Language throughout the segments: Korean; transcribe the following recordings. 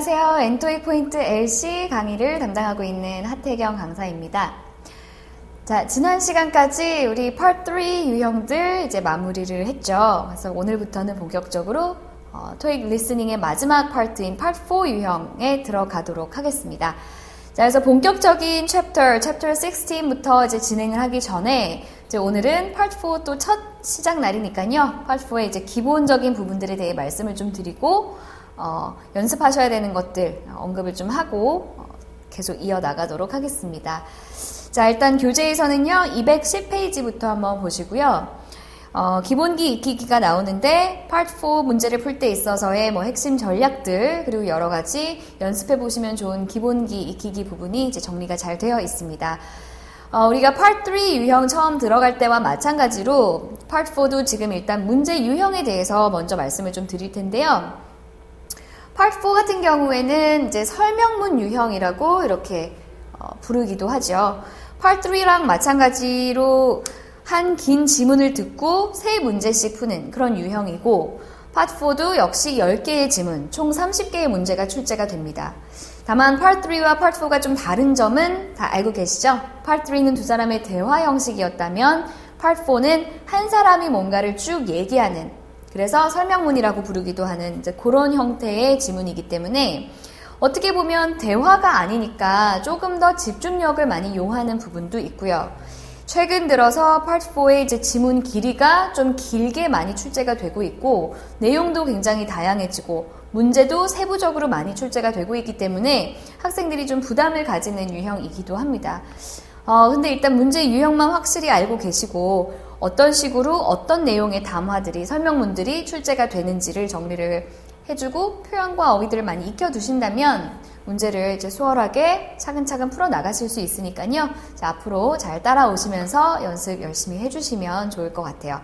안녕하세요. 엔토이 포인트 LC 강의를 담당하고 있는 하태경 강사입니다. 자, 지난 시간까지 우리 Part 3 유형들 이제 마무리를 했죠. 그래서 오늘부터는 본격적으로 어, 토익 리스닝의 마지막 파트인 Part 4 유형에 들어가도록 하겠습니다. 자, 그래서 본격적인 챕터, 챕터 16부터 이제 진행을 하기 전에 이제 오늘은 Part 4또 첫 시작 날이니까요. Part 4의 이제 기본적인 부분들에 대해 말씀을 좀 드리고 어, 연습하셔야 되는 것들 언급을 좀 하고 어, 계속 이어나가도록 하겠습니다. 자, 일단 교재에서는요, 210페이지부터 한번 보시고요. 어, 기본기 익히기가 나오는데, Part 4 문제를 풀 때 있어서의 뭐 핵심 전략들, 그리고 여러 가지 연습해 보시면 좋은 기본기 익히기 부분이 이제 정리가 잘 되어 있습니다. 어, 우리가 Part 3 유형 처음 들어갈 때와 마찬가지로 Part 4도 지금 일단 문제 유형에 대해서 먼저 말씀을 좀 드릴 텐데요. Part 4 같은 경우에는 이제 설명문 유형이라고 이렇게 어, 부르기도 하죠. Part 3랑 마찬가지로 한 긴 지문을 듣고 세 문제씩 푸는 그런 유형이고 Part 4도 역시 10개의 지문, 총 30개의 문제가 출제가 됩니다. 다만 Part 3와 Part 4가 좀 다른 점은 다 알고 계시죠? Part 3는 두 사람의 대화 형식이었다면 Part 4는 한 사람이 뭔가를 쭉 얘기하는 그래서 설명문이라고 부르기도 하는 이제 그런 형태의 지문이기 때문에 어떻게 보면 대화가 아니니까 조금 더 집중력을 많이 요하는 부분도 있고요. 최근 들어서 파트 4의 이제 지문 길이가 좀 길게 많이 출제가 되고 있고 내용도 굉장히 다양해지고 문제도 세부적으로 많이 출제가 되고 있기 때문에 학생들이 좀 부담을 가지는 유형이기도 합니다. 어, 근데 일단 문제 유형만 확실히 알고 계시고 어떤 식으로 어떤 내용의 담화들이 설명문들이 출제가 되는지를 정리를 해주고 표현과 어휘들을 많이 익혀 두신다면 문제를 이제 수월하게 차근차근 풀어 나가실 수 있으니까요. 자, 앞으로 잘 따라오시면서 연습 열심히 해주시면 좋을 것 같아요.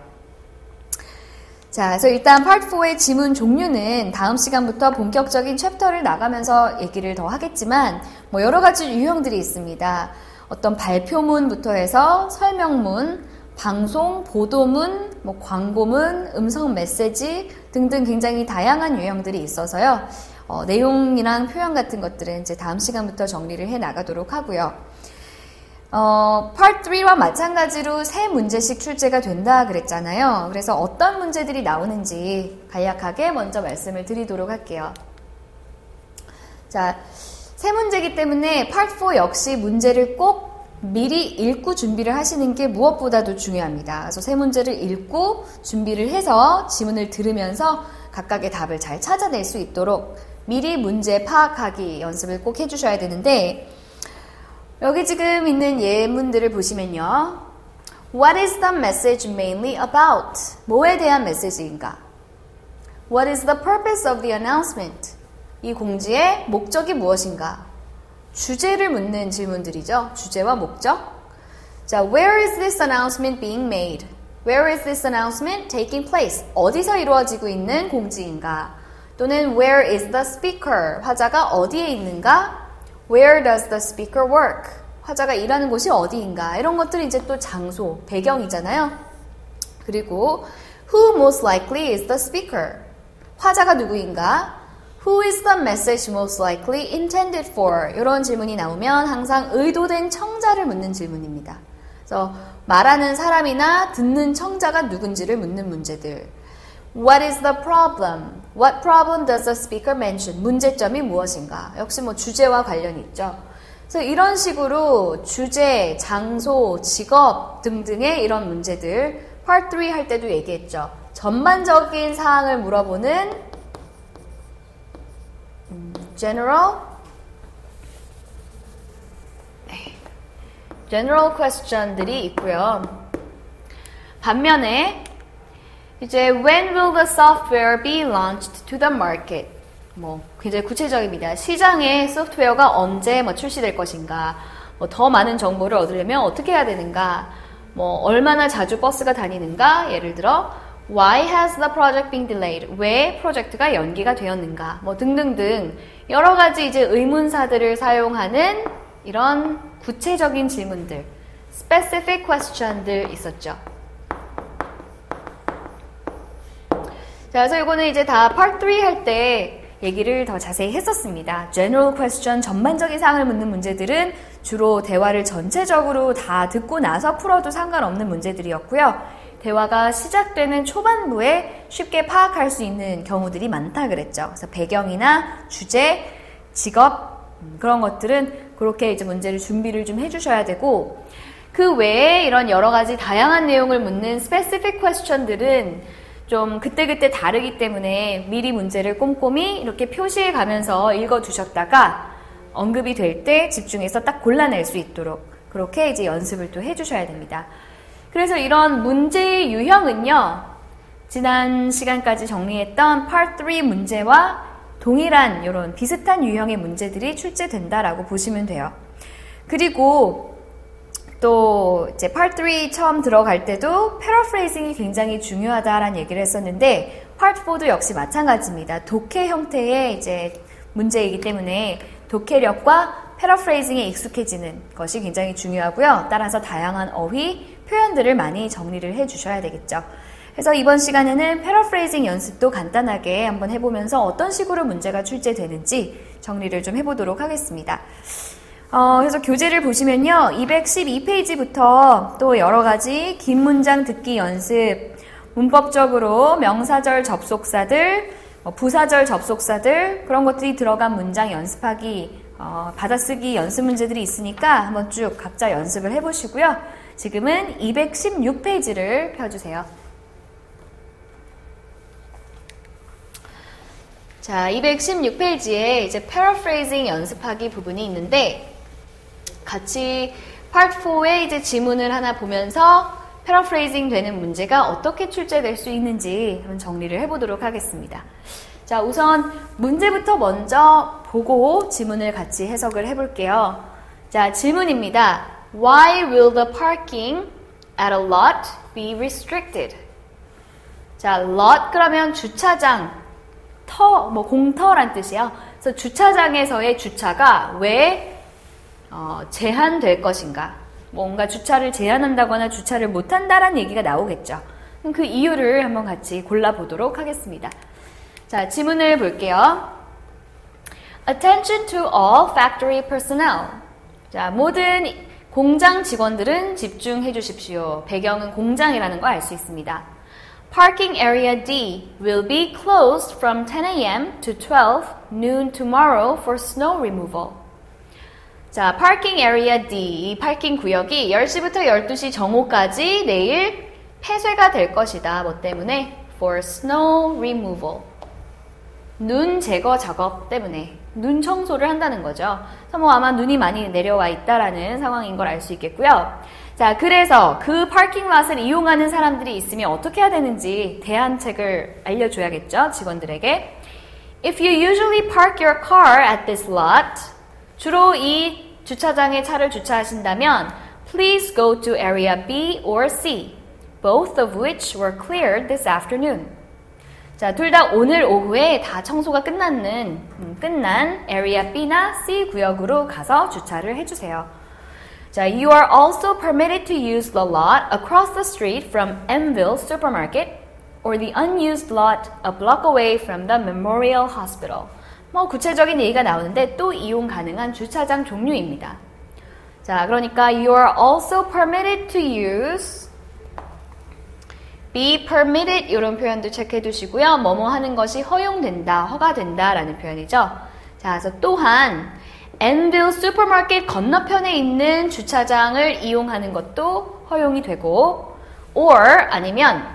자, 그래서 일단 파트 4의 지문 종류는 다음 시간부터 본격적인 챕터를 나가면서 얘기를 더 하겠지만 뭐 여러 가지 유형들이 있습니다. 어떤 발표문부터 해서 설명문, 방송, 보도문, 뭐 광고문, 음성 메시지 등등 굉장히 다양한 유형들이 있어서요. 어, 내용이랑 표현 같은 것들은 이제 다음 시간부터 정리를 해 나가도록 하고요. 어, Part 3와 마찬가지로 세 문제씩 출제가 된다 그랬잖아요. 그래서 어떤 문제들이 나오는지 간략하게 먼저 말씀을 드리도록 할게요. 자, 세 문제이기 때문에 Part 4 역시 문제를 꼭 미리 읽고 준비를 하시는 게 무엇보다도 중요합니다. 그래서 세 문제를 읽고 준비를 해서 지문을 들으면서 각각의 답을 잘 찾아낼 수 있도록 미리 문제 파악하기 연습을 꼭 해주셔야 되는데 여기 지금 있는 예문들을 보시면요. What is the message mainly about? 뭐에 대한 메시지인가? What is the purpose of the announcement? 이 공지의 목적이 무엇인가? 주제를 묻는 질문들이죠. 주제와 목적. 자, where is this announcement being made? Where is this announcement taking place? 어디서 이루어지고 있는 공지인가? 또는 where is the speaker? 화자가 어디에 있는가? Where does the speaker work? 화자가 일하는 곳이 어디인가? 이런 것들이 이제 또 장소, 배경이잖아요. 그리고 who most likely is the speaker? 화자가 누구인가? Who is the message most likely intended for? 이런 질문이 나오면 항상 의도된 청자를 묻는 질문입니다. 그래서 말하는 사람이나 듣는 청자가 누군지를 묻는 문제들. What is the problem? What problem does the speaker mention? 문제점이 무엇인가? 역시 뭐 주제와 관련이 있죠. 그래서 이런 식으로 주제, 장소, 직업 등등의 이런 문제들 Part 3 할 때도 얘기했죠. 전반적인 사항을 물어보는 general general question들이 있고요. 반면에 이제 when will the software be launched to the market? 뭐 굉장히 구체적입니다. 시장에 소프트웨어가 언제 뭐 출시될 것인가? 뭐 더 많은 정보를 얻으려면 어떻게 해야 되는가? 뭐 얼마나 자주 버스가 다니는가? 예를 들어 Why has the project been delayed? 왜 프로젝트가 연기가 되었는가? 뭐 등등등 여러 가지 이제 의문사들을 사용하는 이런 구체적인 질문들, specific question들 있었죠. 자, 그래서 이거는 이제 다 part 3 할 때 얘기를 더 자세히 했었습니다. general question, 전반적인 사항을 묻는 문제들은 주로 대화를 전체적으로 다 듣고 나서 풀어도 상관없는 문제들이었고요. 대화가 시작되는 초반부에 쉽게 파악할 수 있는 경우들이 많다 그랬죠. 그래서 배경이나 주제, 직업, 음, 그런 것들은 그렇게 이제 문제를 준비를 좀 해주셔야 되고, 그 외에 이런 여러 가지 다양한 내용을 묻는 specific question들은 좀 그때그때 다르기 때문에 미리 문제를 꼼꼼히 이렇게 표시해 가면서 읽어 두셨다가 언급이 될 때 집중해서 딱 골라낼 수 있도록 그렇게 이제 연습을 또 해주셔야 됩니다. 그래서 이런 문제의 유형은요, 지난 시간까지 정리했던 Part 3 문제와 동일한 이런 비슷한 유형의 문제들이 출제된다라고 보시면 돼요. 그리고 또 이제 Part 3 처음 들어갈 때도 paraphrasing이 굉장히 중요하다라는 얘기를 했었는데 Part 4도 역시 마찬가지입니다. 독해 형태의 이제 문제이기 때문에 독해력과 paraphrasing에 익숙해지는 것이 굉장히 중요하고요. 따라서 다양한 어휘, 표현들을 많이 정리를 해 주셔야 되겠죠. 그래서 이번 시간에는 paraphrasing 연습도 간단하게 한번 해보면서 어떤 식으로 문제가 출제되는지 정리를 좀 해보도록 하겠습니다. 어, 그래서 교재를 보시면요. 212페이지부터 또 여러 가지 긴 문장 듣기 연습, 문법적으로 명사절 접속사들, 뭐 부사절 접속사들, 그런 것들이 들어간 문장 연습하기, 어, 받아쓰기 연습 문제들이 있으니까 한번 쭉 각자 연습을 해보시고요. 지금은 216페이지를 펴주세요. 자, 216페이지에 이제 paraphrasing 연습하기 부분이 있는데, 같이 Part 4의 이제 지문을 하나 보면서 패러프레이징 되는 문제가 어떻게 출제될 수 있는지 한번 정리를 해보도록 하겠습니다. 자, 우선 문제부터 먼저 보고 지문을 같이 해석을 해볼게요. 자, 질문입니다. Why will the parking at a lot be restricted? 자, lot 그러면 주차장, 터, 뭐 공터란 뜻이에요. 그래서 주차장에서의 주차가 왜 어, 제한될 것인가? 뭔가 주차를 제한한다거나 주차를 못한다라는 얘기가 나오겠죠. 그 이유를 한번 같이 골라보도록 하겠습니다. 자, 지문을 볼게요. Attention to all factory personnel. 자, 모든 공장 직원들은 집중해 주십시오. 배경은 공장이라는 거알수 있습니다. Parking area D will be closed from 10 a.m. to 12 noon tomorrow for snow removal. 자, 파킹 에리아 D, 이 파킹 구역이 10시부터 12시 정오까지 내일 폐쇄가 될 것이다. 뭐 때문에? For snow removal. 눈 제거 작업 때문에 눈 청소를 한다는 거죠. 그래서 뭐 아마 눈이 많이 내려와 있다라는 상황인 걸 알 수 있겠고요. 자, 그래서 그 파킹 랏을 이용하는 사람들이 있으면 어떻게 해야 되는지 대안책을 알려줘야겠죠, 직원들에게. If you usually park your car at this lot, 주로 이 주차장에 차를 주차하신다면 please go to area B or C, both of which were cleared this afternoon. 자, 둘 다 오늘 오후에 다 청소가 끝났는 음, 끝난 area B나 C 구역으로 가서 주차를 해주세요. 자, you are also permitted to use the lot across the street from Enville Supermarket or the unused lot a block away from the Memorial Hospital. 뭐 구체적인 얘기가 나오는데 또 이용 가능한 주차장 종류입니다. 자, 그러니까 you are also permitted to use be permitted 이런 표현도 체크해 두시고요. 뭐뭐 하는 것이 허용된다, 허가된다 라는 표현이죠. 자, 그래서 또한 엔빌 슈퍼마켓 건너편에 있는 주차장을 이용하는 것도 허용이 되고 or 아니면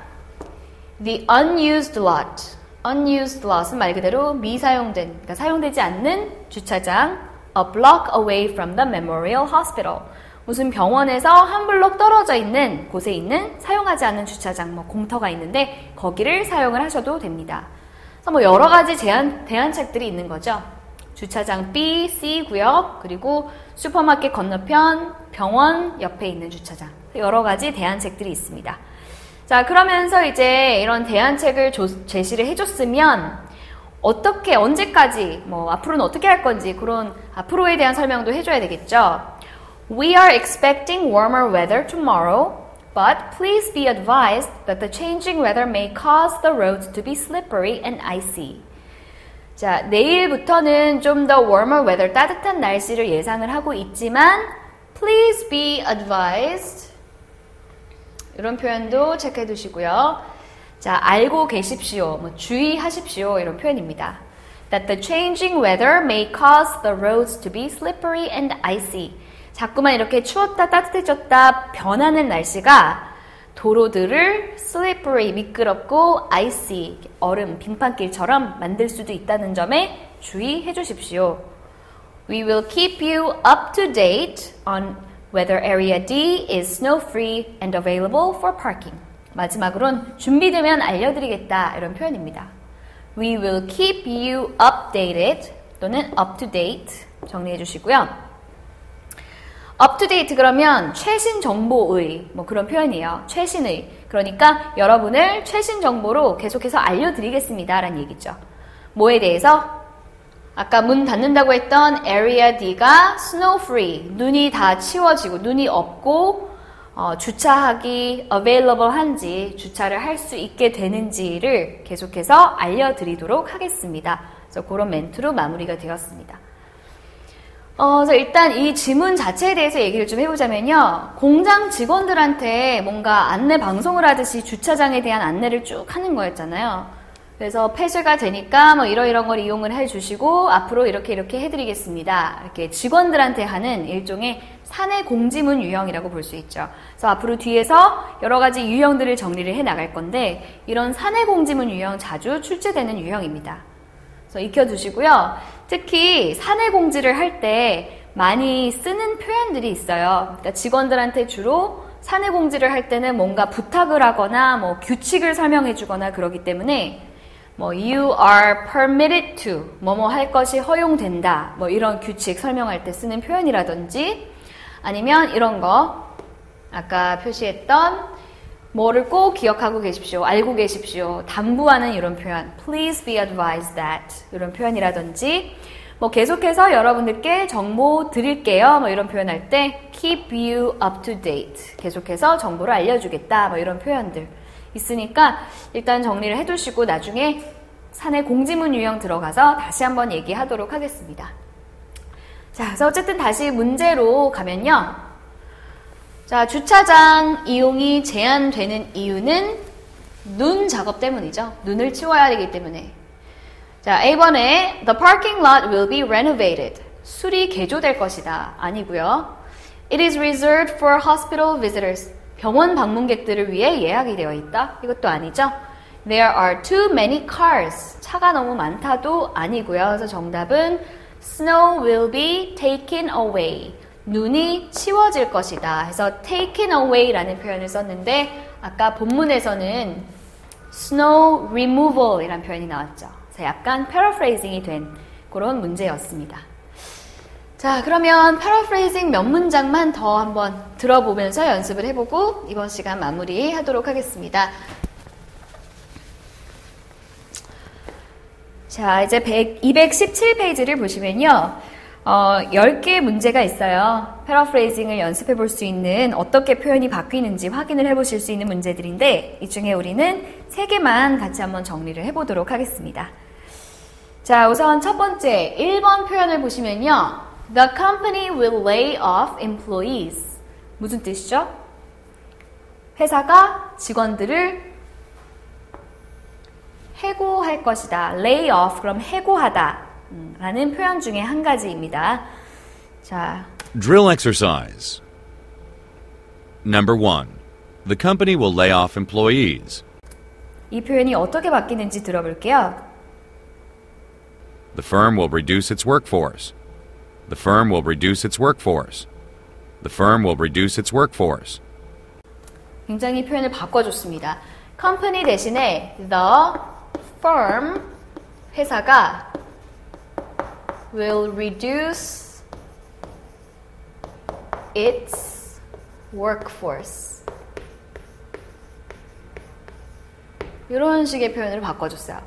the unused lot unused lot은 말 그대로 미사용된, 그러니까 사용되지 않는 주차장 a block away from the Memorial Hospital. 무슨 병원에서 한 블록 떨어져 있는 곳에 있는 사용하지 않는 주차장, 뭐 공터가 있는데 거기를 사용을 하셔도 됩니다. 그래서 뭐 여러 가지 제한, 대안책들이 있는 거죠. 주차장 B, C 구역, 그리고 슈퍼마켓 건너편, 병원 옆에 있는 주차장. 여러 가지 대안책들이 있습니다. 자, 그러면서 이제 이런 대안책을 조, 제시를 해줬으면 어떻게, 언제까지, 뭐, 앞으로는 어떻게 할 건지 그런 앞으로에 대한 설명도 해줘야 되겠죠. We are expecting warmer weather tomorrow, but please be advised that the changing weather may cause the roads to be slippery and icy. 자, 내일부터는 좀 더 warmer weather, 따뜻한 날씨를 예상을 하고 있지만 please be advised 이런 표현도 체크해 두시고요. 자, 알고 계십시오. 뭐 주의하십시오. 이런 표현입니다. That the changing weather may cause the roads to be slippery and icy. 자꾸만 이렇게 추웠다 따뜻해졌다 변하는 날씨가 도로들을 slippery 미끄럽고 icy 얼음 빙판길처럼 만들 수도 있다는 점에 주의해 주십시오. We will keep you up to date on whether area D is snow free and available for parking. 마지막으론 준비되면 알려드리겠다 이런 표현입니다. We will keep you updated 또는 up to date 정리해 주시고요. Date 그러면 최신 정보의 뭐 그런 표현이에요. 최신의. 그러니까 여러분을 최신 정보로 계속해서 알려드리겠습니다. 라는 얘기죠. 뭐에 대해서? 아까 문 닫는다고 했던 area D가 snow free. 눈이 다 치워지고 눈이 없고 어, 주차하기 available 한지 주차를 할 수 있게 되는지를 계속해서 알려드리도록 하겠습니다. 그래서 그런 멘트로 마무리가 되었습니다. 어, 그래서 일단 이 지문 자체에 대해서 얘기를 좀 해보자면요. 공장 직원들한테 뭔가 안내 방송을 하듯이 주차장에 대한 안내를 쭉 하는 거였잖아요. 그래서 폐쇄가 되니까 뭐 이러이런 걸 이용을 해주시고 앞으로 이렇게 이렇게 해드리겠습니다. 이렇게 직원들한테 하는 일종의 사내 공지문 유형이라고 볼 수 있죠. 그래서 앞으로 뒤에서 여러 가지 유형들을 정리를 해 나갈 건데 이런 사내 공지문 유형 자주 출제되는 유형입니다. 그래서 익혀두시고요. 특히 사내 공지를 할 때 많이 쓰는 표현들이 있어요. 그러니까 직원들한테 주로 사내 공지를 할 때는 뭔가 부탁을 하거나 뭐 규칙을 설명해 주거나 그러기 때문에 뭐 you are permitted to 뭐뭐 할 것이 허용된다 뭐 이런 규칙 설명할 때 쓰는 표현이라든지 아니면 이런 거 아까 표시했던 뭐를 꼭 기억하고 계십시오. 알고 계십시오. 당부하는 이런 표현. Please be advised that. 이런 표현이라든지 뭐 계속해서 여러분들께 정보 드릴게요. 뭐 이런 표현할 때 keep you up to date. 계속해서 정보를 알려주겠다. 뭐 이런 표현들 있으니까 일단 정리를 해두시고 나중에 사내 공지문 유형 들어가서 다시 한번 얘기하도록 하겠습니다. 자, 그래서 어쨌든 다시 문제로 가면요. 자, 주차장 이용이 제한되는 이유는 눈 작업 때문이죠. 눈을 치워야 되기 때문에. 자, A번에 The parking lot will be renovated. 술이 개조될 것이다. 아니고요. It is reserved for hospital visitors. 병원 방문객들을 위해 예약이 되어 있다. 이것도 아니죠. There are too many cars. 차가 너무 많다도 아니고요. 그래서 정답은 Snow will be taken away. 눈이 치워질 것이다. 해서 taken away라는 표현을 썼는데 아까 본문에서는 snow removal이라는 표현이 나왔죠. 그래서 약간 paraphrasing이 된 그런 문제였습니다. 자, 그러면 paraphrasing 몇 문장만 더 한번 들어보면서 연습을 해보고 이번 시간 마무리 하도록 하겠습니다. 자, 이제 100, 217페이지를 보시면요. 어, 10개의 문제가 있어요. 패러프레이징을 연습해 볼 수 있는 어떻게 표현이 바뀌는지 확인을 해 보실 수 있는 문제들인데 이 중에 우리는 3개만 같이 한번 정리를 해 보도록 하겠습니다. 자, 우선 첫 번째 1번 표현을 보시면요. The company will lay off employees. 무슨 뜻이죠? 회사가 직원들을 해고할 것이다. lay off 그럼 해고하다. 라는 표현 중에 한 가지입니다. 자, Drill exercise. Number 1. The company will lay off employees. 이 표현이 어떻게 바뀌는지 들어볼게요. The firm will reduce its workforce. The firm will reduce its workforce. The firm will reduce its workforce. 굉장히 표현을 바꿔줬습니다. company 대신에 the firm 회사가 will reduce its workforce. 이런 식의 표현을 바꿔줬어요.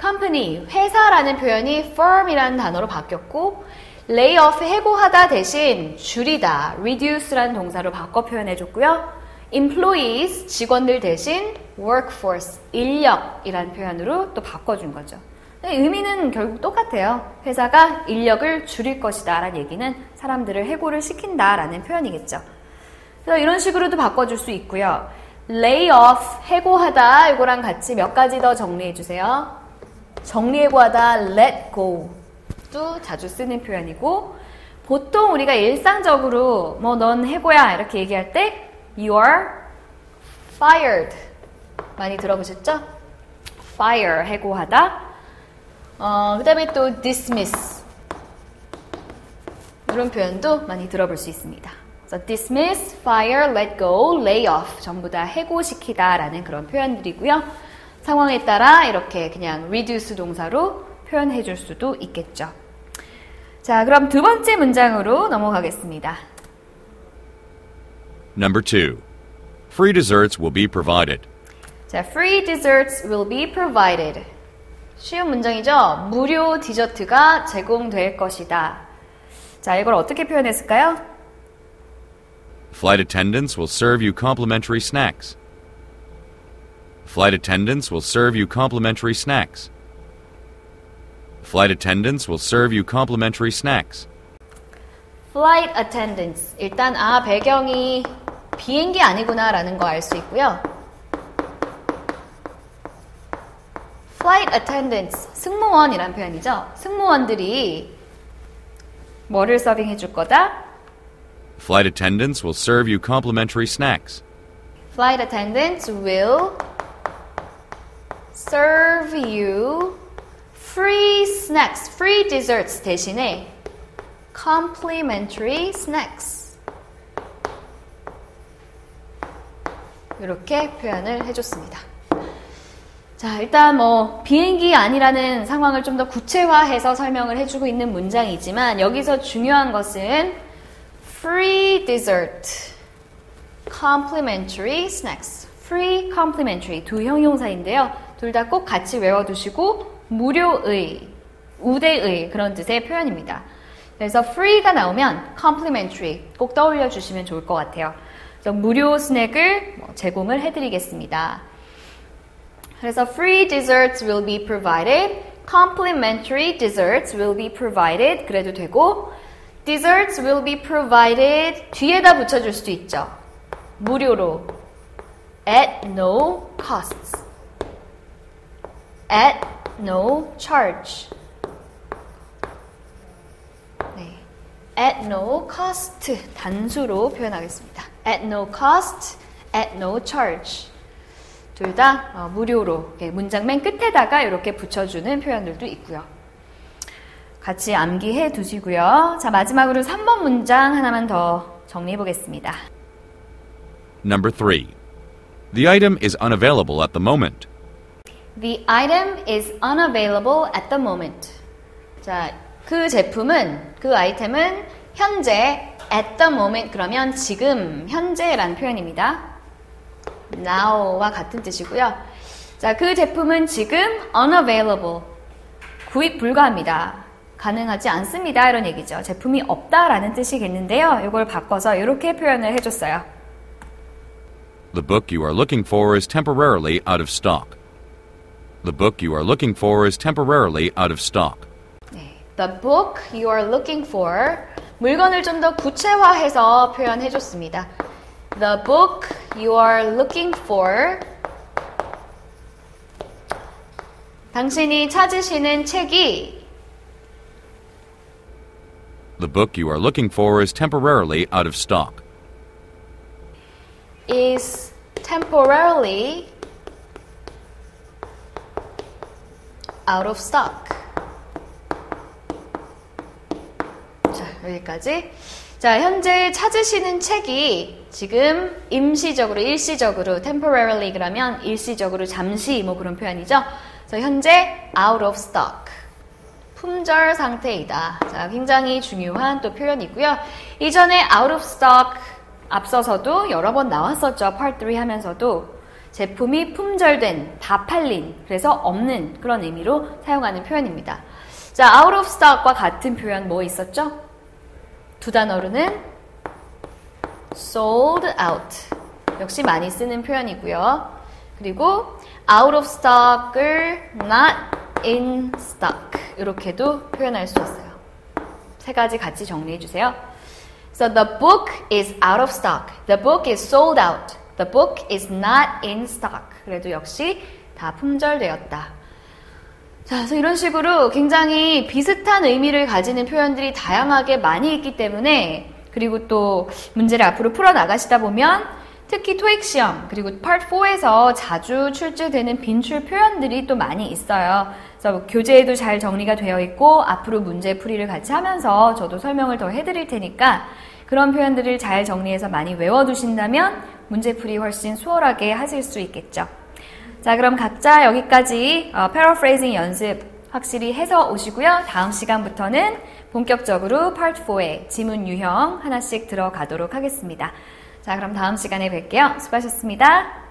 company, 회사라는 표현이 firm이라는 단어로 바뀌었고, lay off, 해고하다 대신 줄이다, reduce라는 동사로 바꿔 표현해줬고요. employees, 직원들 대신 workforce, 인력이라는 표현으로 또 바꿔준 거죠. 네, 의미는 결국 똑같아요. 회사가 인력을 줄일 것이다 라는 얘기는 사람들을 해고를 시킨다 라는 표현이겠죠. 그래서 이런 식으로도 바꿔줄 수 있고요. lay off, 해고하다 이거랑 같이 몇 가지 더 정리해 주세요. 정리해고하다, let go도 자주 쓰는 표현이고 보통 우리가 일상적으로 뭐 넌 해고야 이렇게 얘기할 때 you are fired 많이 들어보셨죠? fire 해고하다 어, 그 다음에 또 dismiss 이런 표현도 많이 들어볼 수 있습니다. 그래서 dismiss, fire, let go, lay off 전부 다 해고시키다 라는 그런 표현들이고요. 상황에 따라 이렇게 그냥 reduce 동사로 표현해 줄 수도 있겠죠. 자, 그럼 두 번째 문장으로 넘어가겠습니다. Number 2. Free desserts will be provided. 자, free desserts will be provided. 쉬운 문장이죠? 무료 디저트가 제공될 것이다. 자, 이걸 어떻게 표현했을까요? Flight attendants will serve you complimentary snacks. Flight attendants will serve you complimentary snacks. Flight attendants will serve you complimentary snacks. flight attendants. 일단 아 배경이 비행기 아니구나라는 거 알 수 있고요. flight attendants 승무원이란 표현이죠. 승무원들이 뭐를 서빙해 줄 거다? Flight attendants will serve you complimentary snacks. Flight attendants will serve you free snacks, free desserts 대신에 complimentary snacks. 이렇게 표현을 해줬습니다. 자, 일단 뭐 비행기 아니라는 상황을 좀 더 구체화해서 설명을 해주고 있는 문장이지만 여기서 중요한 것은 free dessert, complimentary snacks, free complimentary 두 형용사인데요. 둘 다 꼭 같이 외워두시고 무료의, 우대의 그런 뜻의 표현입니다. 그래서 free가 나오면 complimentary 꼭 떠올려 주시면 좋을 것 같아요. 무료 스낵을 뭐 제공을 해드리겠습니다. 그래서 free desserts will be provided, complimentary desserts will be provided 그래도 되고 desserts will be provided 뒤에다 붙여줄 수도 있죠. 무료로 at no costs, at no charge. 네. at no cost 단수로 표현하겠습니다. at no cost, at no charge. 둘 다 어, 무료로 문장 맨 끝에다가 이렇게 붙여주는 표현들도 있고요. 같이 암기해 두시고요. 자, 마지막으로 3번 문장 하나만 더 정리해 보겠습니다. Number 3. The item is unavailable at the moment. The item is unavailable at the moment. 자, 그 제품은, 그 아이템은 현재 at the moment 그러면 지금, 현재라는 표현입니다. Now와 같은 뜻이고요. 자, 그 제품은 지금 unavailable. 구입 불가합니다. 가능하지 않습니다. 이런 얘기죠. 제품이 없다라는 뜻이겠는데요. 이걸 바꿔서 이렇게 표현을 해줬어요. The book you are looking for is temporarily out of stock. The book you are looking for is temporarily out of stock. 네, The book you are looking for 물건을 좀 더 구체화해서 표현해줬습니다. The book you are looking for 당신이 찾으시는 책이 The book you are looking for is temporarily out of stock. is temporarily out of stock. 자, 여기까지. 자, 현재 찾으시는 책이 지금 임시적으로, 일시적으로, temporarily 그러면 일시적으로, 잠시 뭐 그런 표현이죠. 그래서 현재 out of stock. 품절 상태이다. 자, 굉장히 중요한 또 표현이고요. 이전에 out of stock 앞서서도 여러 번 나왔었죠. part 3 하면서도 제품이 품절된, 다 팔린, 그래서 없는 그런 의미로 사용하는 표현입니다. 자, out of stock과 같은 표현 뭐 있었죠? 두 단어로는 sold out. 역시 많이 쓰는 표현이고요. 그리고 out of stock을 not in stock 이렇게도 표현할 수 있어요. 세 가지 같이 정리해 주세요. So the book is out of stock. The book is sold out. The book is not in stock. 그래도 역시 다 품절되었다. 자, 그래서 이런 식으로 굉장히 비슷한 의미를 가지는 표현들이 다양하게 많이 있기 때문에 그리고 또 문제를 앞으로 풀어 나가시다 보면 특히 토익 시험 그리고 파트 4에서 자주 출제되는 빈출 표현들이 또 많이 있어요. 그래서 교재에도 잘 정리가 되어 있고 앞으로 문제 풀이를 같이 하면서 저도 설명을 더 해드릴 테니까 그런 표현들을 잘 정리해서 많이 외워두신다면 문제 풀이 훨씬 수월하게 하실 수 있겠죠. 자, 그럼 각자 여기까지 어, 패러프레이징 연습 확실히 해서 오시고요. 다음 시간부터는 본격적으로 파트 4의 지문 유형 하나씩 들어가도록 하겠습니다. 자, 그럼 다음 시간에 뵐게요. 수고하셨습니다.